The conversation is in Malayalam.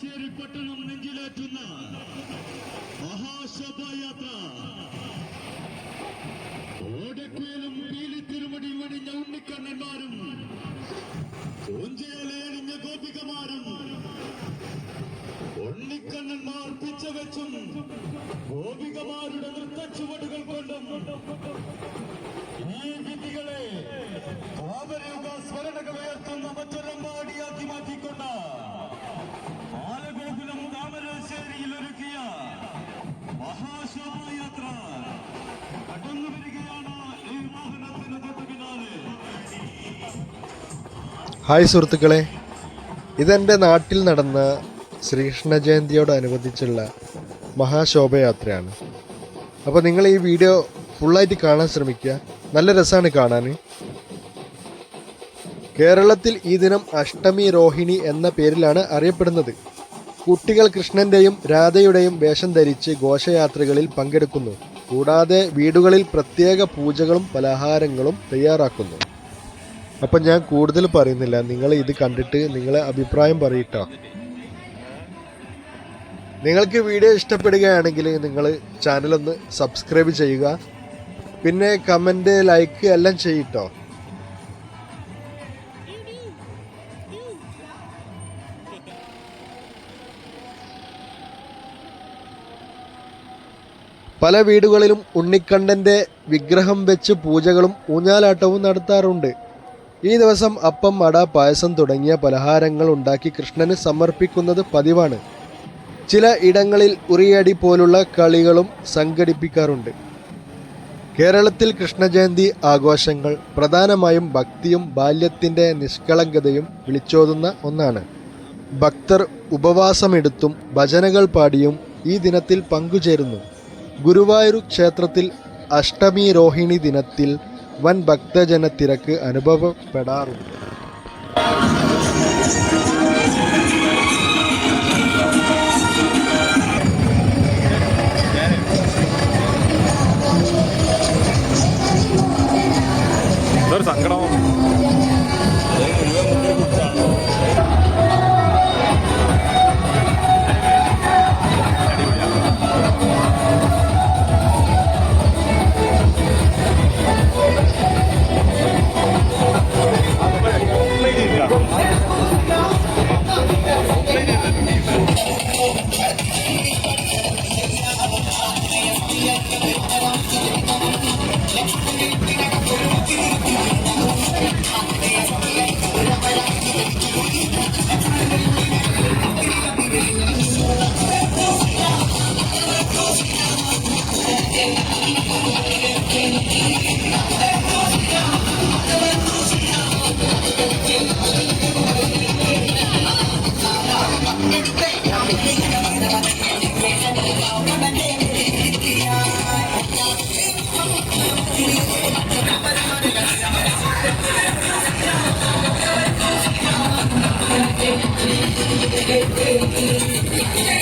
താമരശ്ശേരി പട്ടണം നെഞ്ചിലേറ്റുന്ന മഹാശോഭായാത്ര. ഓടക്കുയിലും പീലിത്തിരുമടി വടിഞ്ഞ ഉണ്ണിക്കണ്ണന്മാരും പൂഞ്ചയിലേണിഞ്ഞ ഗോപികമാരും ഉണ്ണിക്കണ്ണന്മാർ പിച്ചവെച്ചും ഗോപികമാരുടെ ഹായ് സുഹൃത്തുക്കളെ. ഇതെന്റെ നാട്ടിൽ നടന്ന ശ്രീകൃഷ്ണ ജയന്തിയോടനുബന്ധിച്ചുള്ള മഹാശോഭയാത്രയാണ്. അപ്പോൾ നിങ്ങൾ ഈ വീഡിയോ ഫുള്ളായിട്ട് കാണാൻ ശ്രമിക്കുക. നല്ല രസമാണ് കാണാൻ കേരളത്തിൽ ഈ ദിനം അഷ്ടമി രോഹിണി എന്ന പേരിലാണ് അറിയപ്പെടുന്നത്. കുട്ടികൾ കൃഷ്ണന്റെയും രാധയുടെയും വേഷം ധരിച്ച് ഘോഷയാത്രകളിൽ പങ്കെടുക്കുന്നു. കൂടാതെ വീടുകളിൽ പ്രത്യേക പൂജകളും പലഹാരങ്ങളും തയ്യാറാക്കുന്നു. അപ്പം ഞാൻ കൂടുതൽ പറയുന്നില്ല. നിങ്ങൾ ഇത് കണ്ടിട്ട് നിങ്ങളെ അഭിപ്രായം പറയിട്ടോ. നിങ്ങൾക്ക് വീഡിയോ ഇഷ്ടപ്പെടുകയാണെങ്കിൽ നിങ്ങൾ ചാനലൊന്ന് സബ്സ്ക്രൈബ് ചെയ്യുക. പിന്നെ കമന്റ് ലൈക്ക് എല്ലാം ചെയ്യട്ടോ. പല വീടുകളിലും ഉണ്ണിക്കണ്ണന്റെ വിഗ്രഹം വെച്ച് പൂജകളും ഊഞ്ഞാലാട്ടവും നടത്താറുണ്ട്. ഈ ദിവസം അപ്പം അട പായസം തുടങ്ങിയ പലഹാരങ്ങൾ ഉണ്ടാക്കി കൃഷ്ണന് സമർപ്പിക്കുന്നത് പതിവാണ്. ചില ഇടങ്ങളിൽ ഉറിയടി പോലുള്ള കളികളും സംഘടിപ്പിക്കാറുണ്ട്. കേരളത്തിൽ കൃഷ്ണജയന്തി ആഘോഷങ്ങൾ പ്രധാനമായും ഭക്തിയും ബാല്യത്തിന്റെ നിഷ്കളങ്കതയും വിളിച്ചോതുന്ന ഒന്നാണ്. ഭക്തർ ഉപവാസമെടുത്തും ഭജനകൾ പാടിയും ഈ ദിനത്തിൽ പങ്കുചേരുന്നു. ഗുരുവായൂർ ക്ഷേത്രത്തിൽ അഷ്ടമി രോഹിണി ദിനത്തിൽ വൻ ഭക്തജന തിരക്ക് അനുഭവപ്പെടാറുണ്ട് എന്തൊരു Thank you. Yeah.